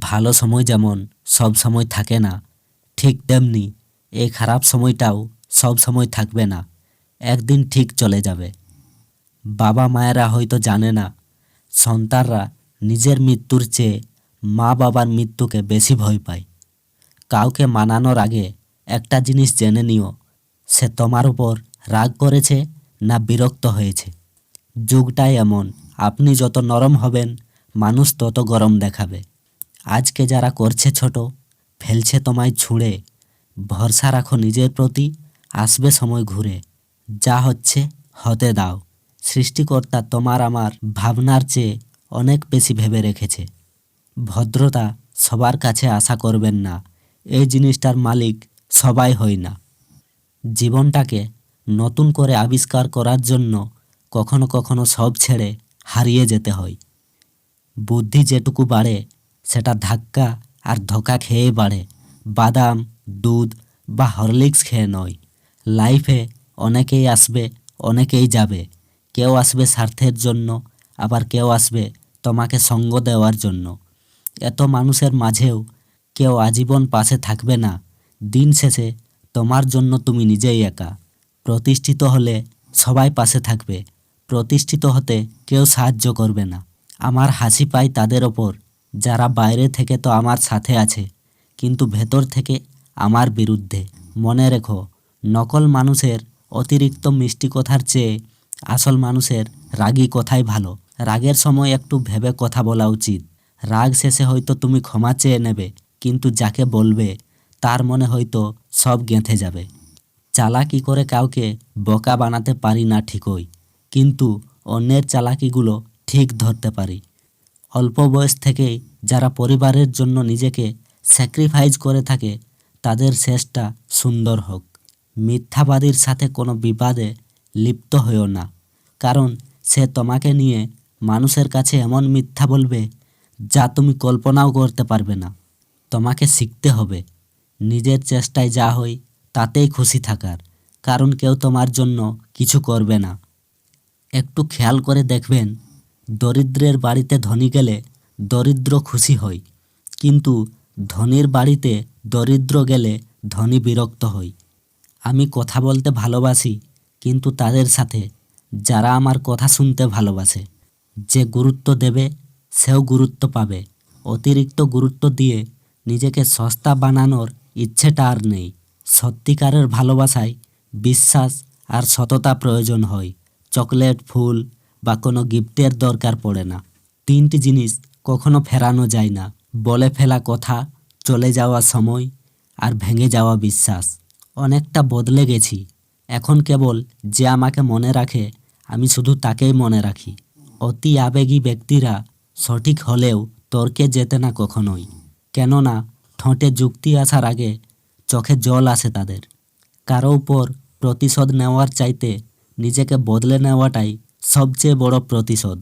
ভালো সময় যেমন সব সময় থাকে না, ঠিক তেমনি এই খারাপ সময়টাও সব সময় থাকবে না, একদিন ঠিক চলে যাবে। বাবা মায়েরা হয়তো জানে না, সন্তানরা নিজের মৃত্যুর চেয়ে মা বাবার মৃত্যুকে বেশি ভয় পায়। কাউকে মানানোর আগে একটা জিনিস জেনে নিও, সে তোমার উপর রাগ করেছে না বিরক্ত হয়েছে। যুগটাই এমন, আপনি যত নরম হবেন, মানুষ তত গরম দেখাবে। আজকে যারা করছে ছোট, ফেলছে তোমায় ছুঁড়ে, ভরসা রাখো নিজের প্রতি, আসবে সময় ঘুরে। যা হচ্ছে, হতে দাও। সৃষ্টিকর্তা তোমার আমার ভাবনার চেয়ে অনেক বেশি ভেবে রেখেছে। ভদ্রতা সবার কাছে আশা করবেন না। এই জিনিসটার মালিক সবাই হয় না। জীবনটাকে নতুন করে আবিষ্কার করার জন্য কখনো কখনো সব ছেড়ে হারিয়ে যেতে হয়। বুদ্ধি যেটুকু বাড়ে সেটা ধাক্কা আর ধোকা খেয়ে বাড়ে। বাদাম, দুধ বা হরলিক্স খেয়ে নয়। লাইফে অনেকেই আসবে, অনেকেই যাবে। কেউ আসবে স্বার্থের জন্য, আবার কেউ আসবে তোমাকে সঙ্গ দেওয়ার জন্য। এত মানুষের মাঝেও কেউ আজীবন পাশে থাকবে না। দিন শেষে তোমার জন্য তুমি নিজেই একা। প্রতিষ্ঠিত হলে সবাই পাশে থাকবে। প্রতিষ্ঠিত হতে কেউ সাহায্য করবে না। আমার হাসি পায় তাদের ওপর। যারা বাইরে থেকে তো আমার সাথে আছে, কিন্তু ভেতর থেকে আমার বিরুদ্ধে। মনে রেখো, নকল মানুষের অতিরিক্ত মিষ্টি কথার চেয়ে আসল মানুষের রাগী কথাই ভালো। রাগের সময় একটু ভেবে কথা বলা উচিত। রাগ শেষে হয়তো তুমি ক্ষমা চেয়ে নেবে, কিন্তু যাকে বলবে, তার মনে হয়তো সব গেঁথে যাবে। চালাকি করে কাউকে বোকা বানাতে পারি না ঠিকই, কিন্তু অন্যের চালাকিগুলো ঠিক ধরতে পারি। অল্প বয়স থেকেই যারা পরিবারের জন্য নিজেকে স্যাক্রিফাইস করে থাকে, তাদের শেষটা সুন্দর হোক। মিথ্যাবাদীর সাথে কোনো বিবাদে লিপ্ত হয়েও না। কারণ সে তোমাকে নিয়ে মানুষের কাছে এমন মিথ্যা বলবে যা তুমি কল্পনাও করতে পারবে না। তোমাকে শিখতে হবে, নিজের চেষ্টায় যা হয় তাতেই খুশি থাকার, কারণ কেউ তোমার জন্য কিছু করবে না। একটু খেয়াল করে দেখবেন দরিদ্রের বাড়িতে ধনী গেলে দরিদ্র খুশি হয় কিন্তু ধনীর বাড়িতে দরিদ্র গেলে ধনী বিরক্ত হয় আমি কথা বলতে ভালোবাসি, কিন্তু তাদের সাথে যারা আমার কথা শুনতে ভালোবাসে, যে গুরুত্ব দেবে সেও গুরুত্ব পাবে। অতিরিক্ত গুরুত্ব দিয়ে নিজেকে সস্তা বানানোর ইচ্ছেটা আর নেই। সত্যিকারের ভালোবাসায় বিশ্বাস আর সততা প্রয়োজন হয়। চকলেট, ফুল বা কোনো গিফটের দরকার পড়ে না। তিনটি জিনিস কখনো ফেরানো যায় না। বলে ফেলা কথা, চলে যাওয়া সময় আর ভেঙে যাওয়া বিশ্বাস। অনেকটা বদলে গেছি। এখন কেবল যে আমাকে মনে রাখে, আমি শুধু তাকেই মনে রাখি। অতি আবেগী ব্যক্তিরা সঠিক হলেও তর্কে যেতে না কখনোই। কেননা, ঠোঁটে যুক্তি আসার আগে চোখে জল আসে তাদের। কারও উপর প্রতিশোধ নেওয়ার চাইতে নিজেকে বদলে নেওয়াটাই সবচেয়ে বড় প্রতিশোধ।